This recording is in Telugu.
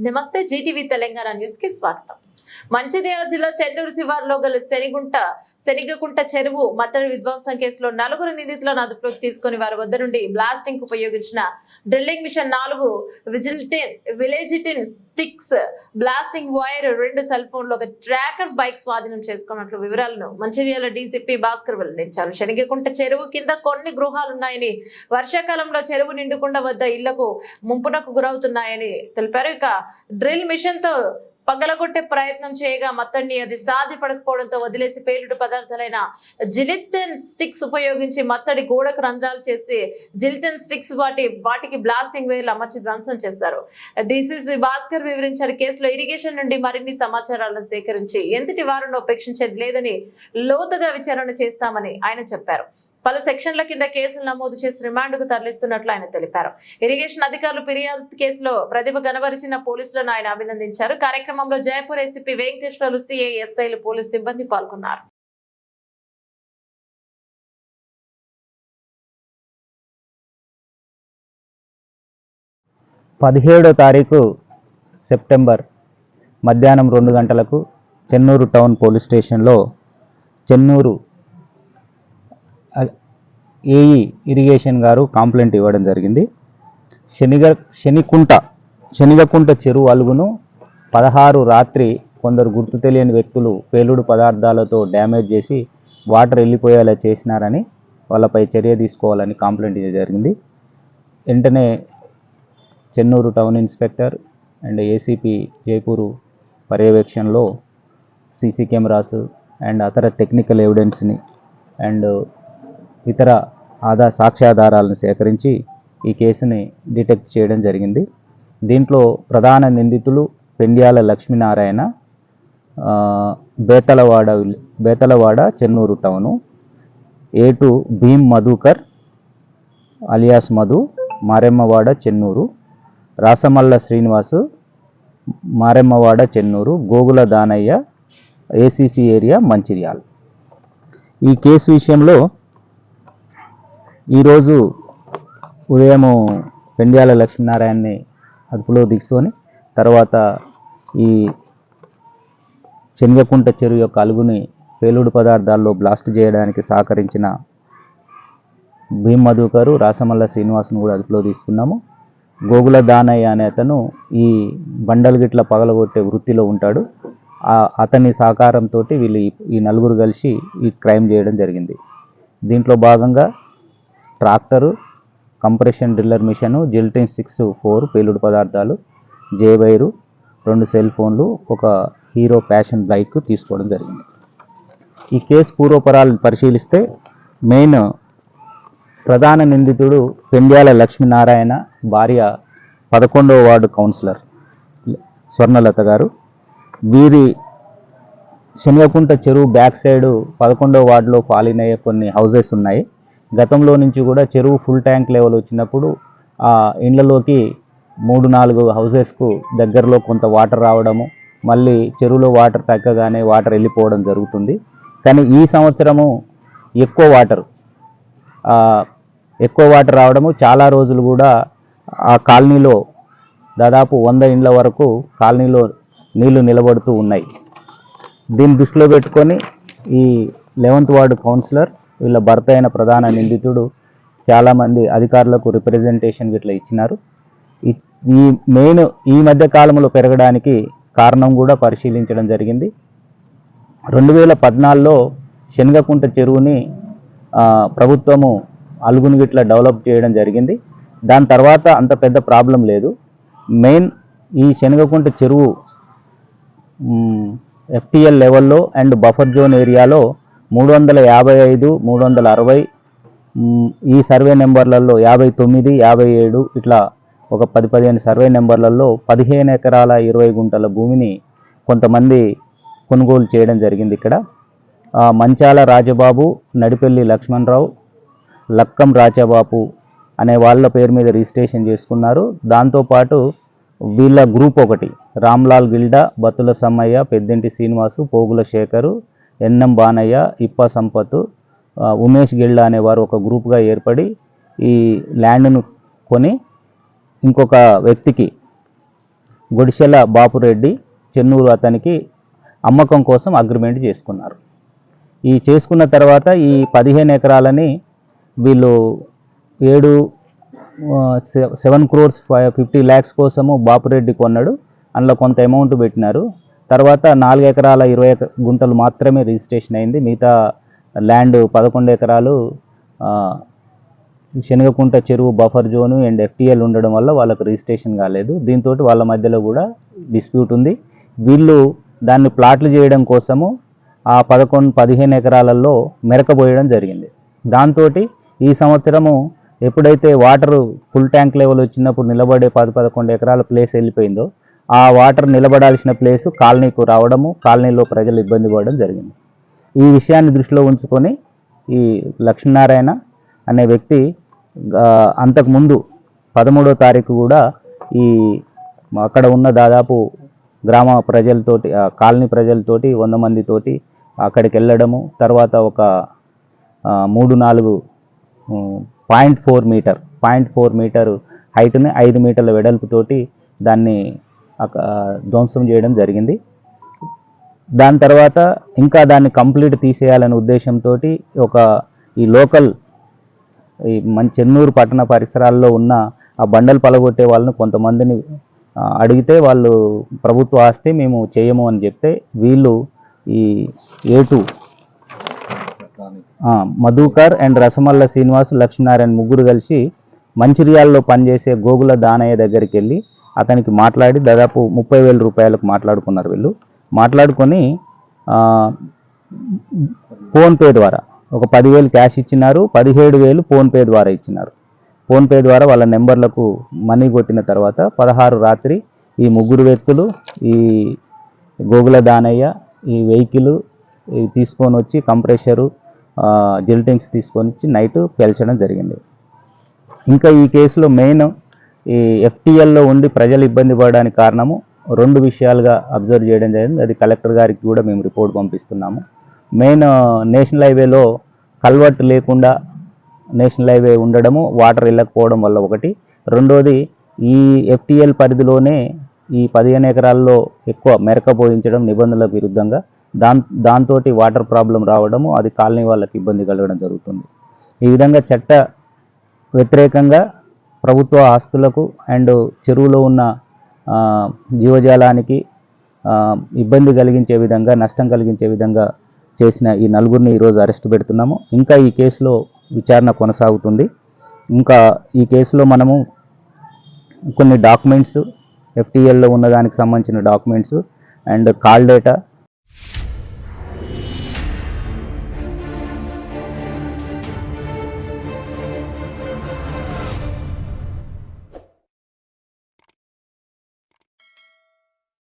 నమస్తే జీటీవీ తెలంగాణ న్యూస్ కి స్వాగతం మంచిర్యాల జిల్లా చెన్నూరు శివారులో గల శనిగుంట శనిగకుంట చెరువు మత్తడి విధ్వంసం కేసులో నలుగురు నిందితులను అదుపులోకి తీసుకుని వారి వద్ద నుండి బ్లాస్టింగ్ ఉపయోగించిన డ్రిల్లింగ్ మిషన్ నాలుగు gelatin gelatin sticks blasting wire రెండు సెల్ ఫోన్లు ఒక ట్రాకర్ బైక్ స్వాధీనం చేసుకున్నట్లు వివరాలను మంచిర్యాల డీసీపీ భాస్కర్ వెల్లడించారు. శనిగకుంట చెరువు కింద కొన్ని గృహాలున్నాయని వర్షాకాలంలో చెరువు నిండుకుండ వద్ద ఇళ్ళకు ముంపునకు గురవుతున్నాయని తెలిపారు. ఇక డ్రిల్ మిషన్తో పగలగొట్టే ప్రయత్నం చేయగా మత్తండి అది సాధ్యపడకపోవడంతో వదిలేసి పేలుడు పదార్థాలైన జిలిటన్ స్టిక్స్ ఉపయోగించి మత్తడి గోడకు రంధ్రాలు చేసి జిలిటన్ స్టిక్స్ వాటి వాటికి బ్లాస్టింగ్ వేర్లు అమర్చి ధ్వంసం చేశారు. డిసిసి భాస్కర్ వివరించారు. కేసులో ఇరిగేషన్ నుండి మరిన్ని సమాచారాలను సేకరించి ఎంతటి వారిని ఉపేక్షించేది లేదని లోతుగా విచారణ చేస్తామని ఆయన చెప్పారు. పలు సెక్షన్ల కింద కేసులు నమోదు చేసి రిమాండ్కు తరలిస్తున్నట్లు ఆయన తెలిపారు. ఇరిగేషన్ అధికారులు ఫిర్యాదు కేసులో ప్రతిభ కనబరిచిన పోలీసులను ఆయన అభినందించారు. కార్యక్రమంలో జయపూర్ ఏసీపీ వెంకటేశ్వర్లు సిఐ ఎస్ఐలు పోలీసు సిబ్బంది పాల్గొన్నారు. పదిహేడో తారీఖు సెప్టెంబర్ మధ్యాహ్నం రెండు గంటలకు చెన్నూరు టౌన్ పోలీస్ స్టేషన్లో చెన్నూరు ఏఈ ఇరిగేషన్ గారు కంప్లైంట్ ఇవ్వడం జరిగింది. శనిగ శనికుంట శనిగకుంట చెరువు అలుగును పదహారు రాత్రి కొందరు గుర్తు తెలియని వ్యక్తులు పేలుడు పదార్థాలతో డ్యామేజ్ చేసి వాటర్ వెళ్ళిపోయేలా చేసినారని వాళ్ళపై చర్య తీసుకోవాలని కంప్లైంట్ జరిగింది. వెంటనే Chennur town inspector and ACP Jaipur పర్యవేక్షణలో సీసీ కెమెరాస్ అండ్ అతర టెక్నికల్ ఎవిడెన్స్ని అండ్ ఇతర ఆధార సాక్ష్యాధారాలను సేకరించి ఈ కేసుని డిటెక్ట్ చేయడం జరిగింది. దీంట్లో ప్రధాన నిందితులు Pendyala Lakshminarayana Bethalavada Bethalavada Chennur town Etu Bheem Madhukar alias Madhu Maremmavada Chennur Rasamalla Srinivas Maremmavada Chennur Gogula Danayya ACC area Mancherial. ఈ కేసు విషయంలో ఈరోజు ఉదయము పెండ్యాల లక్ష్మీనారాయణని అదుపులో తీసుకొని తర్వాత ఈ శనగకుంట చెరువు యొక్క అలుగుని పేలుడు పదార్థాల్లో బ్లాస్ట్ చేయడానికి సహకరించిన భీమ్ మధుకరు రాసమల్ల శ్రీనివాస్ను కూడా అదుపులో తీసుకున్నాము. గోగుల దానయ్య అనే అతను ఈ బండలు గిట్ల పగలగొట్టే వృత్తిలో ఉంటాడు. ఆ- అతని సహకారంతో వీళ్ళు ఈ- ఈ నలుగురు కలిసి ఈ క్రైమ్ చేయడం జరిగింది. దీంట్లో భాగంగా tractor compression driller machine gelatin six four పేలుడు పదార్థాలు జే వైరు రెండు సెల్ ఫోన్లు ఒక హీరో ప్యాషన్ బైక్ తీసుకోవడం జరిగింది. ఈ కేసు పూర్వపరాలు పరిశీలిస్తే మెయిన్ ప్రధాన నిందితుడు పెండ్యాల లక్ష్మీనారాయణ భార్య పదకొండవ వార్డు కౌన్సిలర్ స్వర్ణలత గారు. వీరి శనగకుంట చెరువు బ్యాక్ సైడ్ పదకొండవ వార్డులో ఫాలిన్ అయ్యే కొన్ని హౌజెస్ ఉన్నాయి. గతంలో నుంచి కూడా చెరువు ఫుల్ ట్యాంక్ లెవెల్ వచ్చినప్పుడు ఆ ఇండ్లలోకి మూడు నాలుగు హౌజెస్కు దగ్గరలో కొంత వాటర్ రావడము మళ్ళీ చెరువులో వాటర్ తగ్గగానే వాటర్ వెళ్ళిపోవడం జరుగుతుంది. కానీ ఈ సంవత్సరము ఎక్కువ వాటర్ ఎక్కువ వాటర్ రావడము చాలా రోజులు కూడా ఆ కాలనీలో దాదాపు వంద ఇండ్ల వరకు కాలనీలో నీళ్ళు నిలబడుతూ ఉన్నాయి. దీన్ని దృష్టిలో పెట్టుకొని ఈ లెవెంత్ వార్డు కౌన్సిలర్ వీళ్ళ భర్త అయిన ప్రధాన నిందితుడు చాలామంది అధికారులకు రిప్రజెంటేషన్ ఇట్లా ఇచ్చినారు. ఈ- మెయిన్ ఈ మధ్య కాలంలో పెరగడానికి కారణం కూడా పరిశీలించడం జరిగింది. రెండు వేల పద్నాలుగులో శనగకుంట చెరువుని ప్రభుత్వము అలుగుని గిట్ల డెవలప్ చేయడం జరిగింది. దాని తర్వాత అంత పెద్ద ప్రాబ్లం లేదు. మెయిన్ ఈ శనగకుంట చెరువు ఎఫ్టిఎల్ లెవెల్లో అండ్ బఫర్ జోన్ ఏరియాలో మూడు వందల యాభై ఐదు మూడు వందల అరవై ఈ సర్వే నెంబర్లలో యాభై తొమ్మిది యాభై ఏడు ఇట్లా ఒక పది పదిహేను సర్వే నెంబర్లలో పదిహేను ఎకరాల ఇరవై గుంటల భూమిని కొంతమంది కొనుగోలు చేయడం జరిగింది ఇక్కడ. మంచాల రాజబాబు నడిపెల్లి లక్ష్మణరావు లక్కం రాజబాబు అనే వాళ్ళ పేరు మీద రిజిస్ట్రేషన్ చేసుకున్నారు. దాంతోపాటు వీళ్ళ గ్రూప్ ఒకటి రామ్లాల్ గిల్డా బత్తుల సమ్మయ్య పెద్దింటి శ్రీనివాసు పోగుల శేఖరు ఎన్ఎం బానయ్య ఇప్ప సంపత్ ఉమేష్ గిళ్ళ అనేవారు ఒక గ్రూప్గా ఏర్పడి ఈ ల్యాండ్ను కొని ఇంకొక వ్యక్తికి గొడిశెల బాపురెడ్డి చెన్నూరు అతనికి అమ్మకం కోసం అగ్రిమెంట్ చేసుకున్నారు. ఈ చేసుకున్న తర్వాత ఈ పదిహేను ఎకరాలని వీళ్ళు ఏడు seven crores five fifty lakhs కోసము బాపురెడ్డి కొన్నాడు. అందులో కొంత అమౌంట్ పెట్టినారు. తర్వాత నాలుగు ఎకరాల ఇరవై ఎక- గుంటలు మాత్రమే రిజిస్ట్రేషన్ అయింది. మిగతా ల్యాండ్ పదకొండు ఎకరాలు శనగకుంట చెరువు బఫర్ జోను అండ్ ఎఫ్టీఎల్ ఉండడం వల్ల వాళ్ళకు రిజిస్ట్రేషన్ కాలేదు. దీంతో వాళ్ళ మధ్యలో కూడా డిస్ప్యూట్ ఉంది. వీళ్ళు దాన్ని ప్లాట్లు చేయడం కోసము ఆ పదకొండు పదిహేను ఎకరాలలో మెరకబోయడం జరిగింది. దాంతో ఈ సంవత్సరము ఎప్పుడైతే వాటర్ ఫుల్ ట్యాంక్ లెవెల్ వచ్చినప్పుడు నిలబడే పది పదకొండు ఎకరాల ప్లేస్ వెళ్ళిపోయిందో ఆ వాటర్ నిలబడాల్సిన ప్లేస్ కాలనీకు రావడము కాలనీలో ప్రజలు ఇబ్బంది పడడం జరిగింది. ఈ విషయాన్ని దృష్టిలో ఉంచుకొని ఈ లక్ష్మీనారాయణ అనే వ్యక్తి అంతకుముందు పదమూడో తారీఖు కూడా ఈ అక్కడ ఉన్న దాదాపు గ్రామ ప్రజలతోటి ఆ, కాలనీ ప్రజలతోటి వంద మందితోటి అక్కడికి వెళ్ళడము తర్వాత ఒక మూడు నాలుగు point four metre point four metre హైట్ని ఐదు మీటర్ల వెడల్పుతోటి దాన్ని ధ్వంసం చేయడం జరిగింది. దాని తర్వాత ఇంకా దాన్ని కంప్లీట్ తీసేయాలనే ఉద్దేశంతో ఒక ఈ లోకల్ ఈ మన చెన్నూరు పట్టణ పరిసరాల్లో ఉన్న ఆ బండలు పలగొట్టే వాళ్ళని కొంతమందిని అడిగితే వాళ్ళు ప్రభుత్వ ఆస్తి మేము చేయము అని చెప్తే వీళ్ళు ఈ ఏటు మధుకర్ అండ్ రసమల్ల శ్రీనివాస్ లక్ష్మీనారాయణ ముగ్గురు కలిసి మంచిర్యాలలో పనిచేసే గోగుల దానయ్య దగ్గరికి వెళ్ళి అతనికి మాట్లాడి దాదాపు ముప్పై వేల రూపాయలకు మాట్లాడుకున్నారు వీళ్ళు. మాట్లాడుకొని ఫోన్పే ద్వారా ఒక పదివేలు క్యాష్ ఇచ్చినారు పదిహేడు వేలు ఫోన్పే ద్వారా ఇచ్చినారు. ఫోన్పే ద్వారా వాళ్ళ నెంబర్లకు మనీ కొట్టిన తర్వాత పదహారు రాత్రి ఈ ముగ్గురు వ్యక్తులు ఈ గోగుల దానయ్య ఈ వెహికల్ తీసుకొని వచ్చి కంప్రెషరు జిల్టింగ్స్ తీసుకొని వచ్చి నైట్ పేల్చడం జరిగింది. ఇంకా ఈ కేసులో మెయిన్ ఈ ఎఫ్టీఎల్లో ఉండి ప్రజలు ఇబ్బంది పడడానికి కారణము రెండు విషయాలుగా అబ్జర్వ్ చేయడం జరిగింది. అది కలెక్టర్ గారికి కూడా మేము రిపోర్ట్ పంపిస్తున్నాము. మెయిన్ నేషనల్ హైవేలో కల్వర్ట్ లేకుండా నేషనల్ హైవే ఉండడము వాటర్ వెళ్ళకపోవడం వల్ల ఒకటి. రెండోది ఈ ఎఫ్టీఎల్ పరిధిలోనే ఈ పదిహేను ఎకరాల్లో ఎక్కువ మెరక పోయించడం నిబంధనలకు విరుద్ధంగా దాన్ దాంతో వాటర్ ప్రాబ్లం రావడము అది కాలనీ వాళ్ళకి ఇబ్బంది కలగడం జరుగుతుంది. ఈ విధంగా చట్ట వ్యతిరేకంగా ప్రభుత్వ ఆస్తులకు అండ్ చెరువులో ఉన్న జీవజాలానికి ఇబ్బంది కలిగించే విధంగా నష్టం కలిగించే విధంగా చేసిన ఈ నలుగురిని ఈరోజు అరెస్ట్ పెడుతున్నాము. ఇంకా ఈ కేసులో విచారణ కొనసాగుతుంది. ఇంకా ఈ కేసులో మనము కొన్ని డాక్యుమెంట్స్ ఎఫ్టీఎల్లో ఉన్నదానికి సంబంధించిన డాక్యుమెంట్స్ అండ్ కాల్ డేటా